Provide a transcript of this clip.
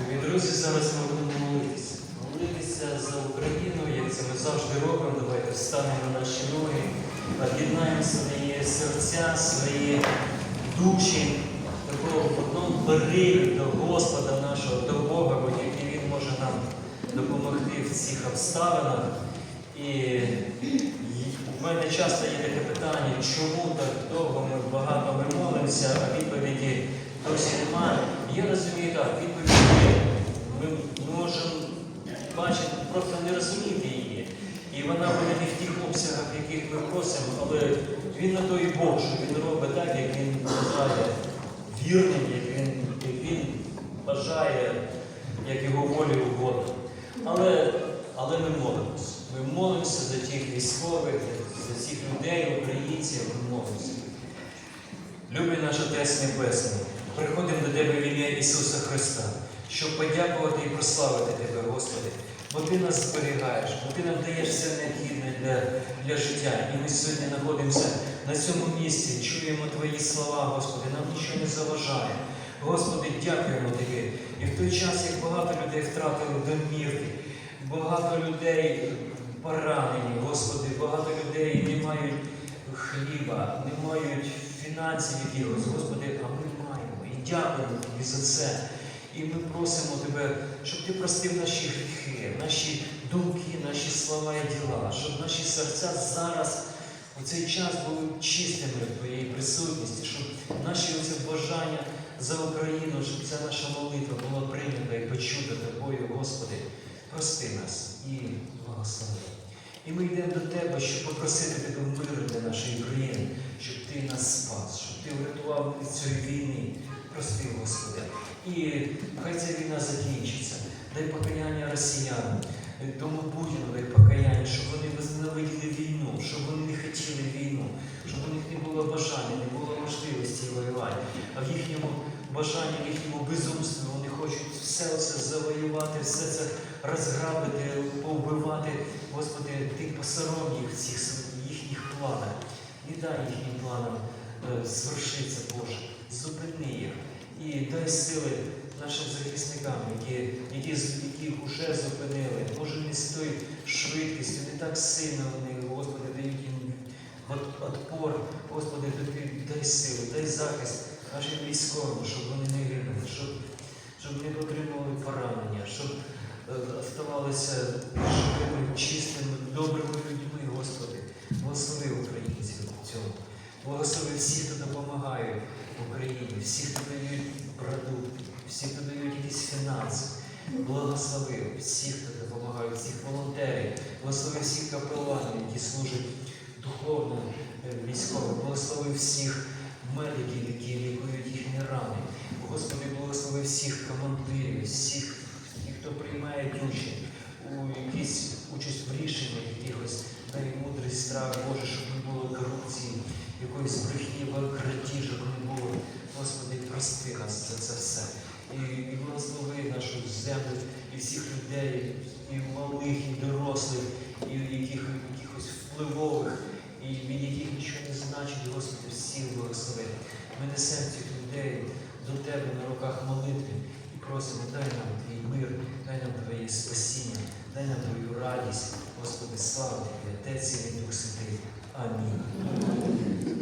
Любі друзі, зараз ми будемо молитися. Молитися за Україну, як це ми завжди робимо. Давайте встанемо на наші ноги, об'єднаємо свої серця, свої душі такого в одному пориві до Господа нашого, до Бога, бо тільки Він може нам допомогти в цих обставинах. І у мене часто є таке питання, чому так довго ми багато ми молимося, а відповіді досі немає. Я розумію так, відповіді є. Ми можемо бачити, просто не розуміти її. І вона буде не в тих обсягах, яких ми просимо, але він на той Бог, що він робить так, як він бажає вірним, як він, як він бажає, як його волі угодно. Але, але ми молимося. Ми молимося за тих військових, за цих людей, українців, ми молимося. Любий наш Отець Небесний, приходимо до Тебе в ім'я Ісуса Христа, щоб подякувати і прославити Тебе, Господи, бо Ти нас зберігаєш, бо Ти нам даєш все необхідне для, для життя. І ми сьогодні знаходимося на цьому місці, чуємо Твої слова, Господи, нам нічого не заважає. Господи, дякуємо Тобі. І в той час, як багато людей втратили домівки, багато людей поранені, Господи, багато людей не мають хліба, не мають фінансів якихось, Господи, а ми. Дякуємо Тобі за це. І ми просимо Тебе, щоб Ти простив наші гріхи, наші думки, наші слова і діла, щоб наші серця зараз у цей час були чистими в Твоїй присутності, щоб наші оце бажання за Україну, щоб ця наша молитва була прийнята і почута Тобою, Господи. Прости нас і благослови. І ми йдемо до Тебе, щоб попросити Тебе миру для нашої країни, щоб Ти нас спас, щоб Ти врятував від цієї війни. Прости, Господи. І хай ця війна закінчиться. Дай покаяння росіянам, тому Путіну дай покаяння, щоб вони возненавиділи війну, щоб вони не хотіли війну, щоб у них не було бажання, не було можливості воювати. А в їхньому бажанні, в їхньому безумстві вони хочуть все це завоювати, все це розграбити, повбивати. Господи, Ти посором їх в цих їхніх планах. Не дай їхнім планам е, звершитися, Боже. Дай сили нашим захисникам, які, які, яких вже зупинили. Може, не з тою швидкістю, не так сильно вони, Господи, дають їм отпор. Господи, дай сили, дай захист нашим військовим, щоб вони не гинули, щоб, щоб не отримували поранення, щоб е, оставалися живими, чистими, добрими людьми, Господи. Благослови українців в цьому. Благослови всіх, хто допомагає Україні, всіх, хто дають продукти, всі, хто дають якісь фінанси. Благослови всіх, хто допомагає, всіх волонтерів, благослови всіх капеланів, які служать духовно е, військовим, благослови всіх медиків, які лікують їхні рани. Господи, благослови всіх командирів, всіх, хто приймає участь у якісь участь в рішеннях якихось, дай мудрість, страх Боже, щоб не було корупції, якоїсь брехні, крадіжок не було. Господи, прости нас за це все. І, і благослови нашу землю і всіх людей, і малих, і дорослих, і яких, якихось впливових, і від яких нічого не значить, Господи, всіх благослови. Ми несемо цих людей до Тебе на руках молитви і просимо, дай нам Твій мир, дай нам Твоє спасіння, дай нам Твою радість. Господи, слава Тобі, Отець і Дух Святий. Амінь.